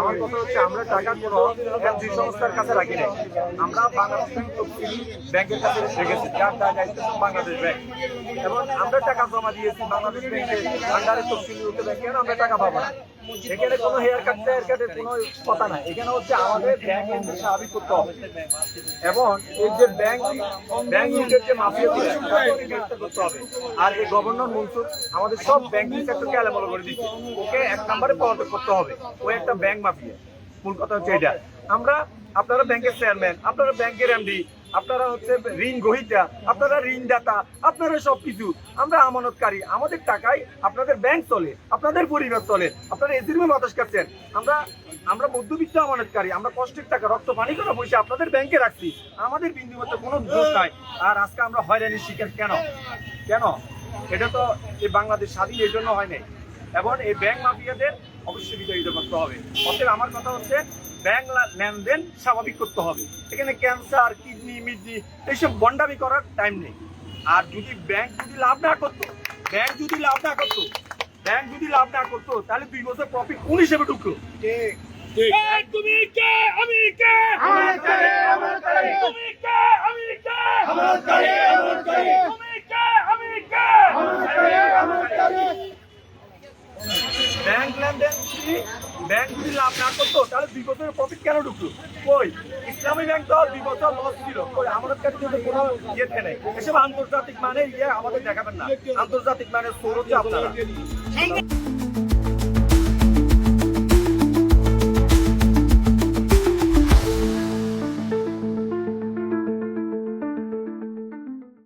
আমার কথা হচ্ছে, আমরা টাকা কোনো এনজি সংস্থার কাছে রাখি নাই। আমরা বাংলাদেশ ব্যাংকের কাছে রেখেছি যার টাকা বাংলাদেশ ব্যাংক। এবং আমরা টাকা জমা দিয়েছি বাংলাদেশ ব্যাংকের আন্ডারে তফসিলি ব্যাংকে আমরা টাকা পাবো না? এখানে কোনো হেয়ার কাট হেয়ার কাটের কোনো কথা নাই। এখানে হচ্ছে আমাদের ব্যাংক স্বাভাবিক করতে হবে। এবং এই যে ব্যাংক ব্যাংক ইউনিটের যে মাফিয়া করতে হবে। আর এই গভর্নর মনসুর আমাদের সব ব্যাংকিং সেক্টরকে এলোমেলো করে দিচ্ছে ওকে এক নম্বরে পদত্যাগ করতে হবে। ও একটা ব্যাংক মাফিয়া। মূল কথা হচ্ছে এটা। আমরা, আপনারা ব্যাংকের চেয়ারম্যান আপনারা ব্যাংকের এমডি আপনারা হচ্ছে ঋণ গ্রহীতা, আপনারা ঋণদাতা, আপনারা সব কিছু আমরা আমানতকারী, আমাদের টাকায় আপনাদের ব্যাংক চলে, আপনাদের পরিবার চলে, আপনারা এসির বাতাস কাটছেন আমরা আমরা মধ্যবিত্ত আমানতকারী, আমরা কষ্টের টাকা, রক্ত, পানি করে পয়সা আপনাদের ব্যাংকে রাখছি। আমাদের বিন্দুমাত্র কোনো দোষ নাই। আর আজকে আমরা হয়রানির শিকার কেন? কেন? এটা তো এই বাংলাদেশ স্বাধীন এই জন্য হয় নাই। এবং এই ব্যাংক মাফিয়াদের অবশ্যই বিতাড়িত করতে হবে। অতএব আমার কথা হচ্ছে ব্যাংক লেনদেন স্বাভাবিক করতে হবে। এখানে ক্যান্সার কিডনি মিডনি এইসব বন্ডামি করার টাইম নেই। আর যদি ব্যাংক যদি লাভ না করতো ব্যাংক যদি লাভ না করতো ব্যাংক যদি লাভ না করতো তাহলে দুই বছর প্রফিট কোন হিসেবে ঢুকতো এই তুমি কে? আমি কে? আমার করে, আমার করে। তুমি কে? আমি কে? আমার করে, আমার করে। তুমি কে? আমি কে? ব্যাংক লেনদেন যদি ব্যাংক যদি লাভ না করতো, তাহলে দুই বছরের প্রফিট কেন ঢুকলো? কই? ইসলামী ব্যাংক তো দুই বছর লস ছিল। কই, আমাদের কাছে কিন্তু কোনো ইয়ে নেই। এসব আন্তর্জাতিক মানে ইয়ে আমাদের দেখাবেন না। আন্তর্জাতিক মানে সৌরভ আপনারা।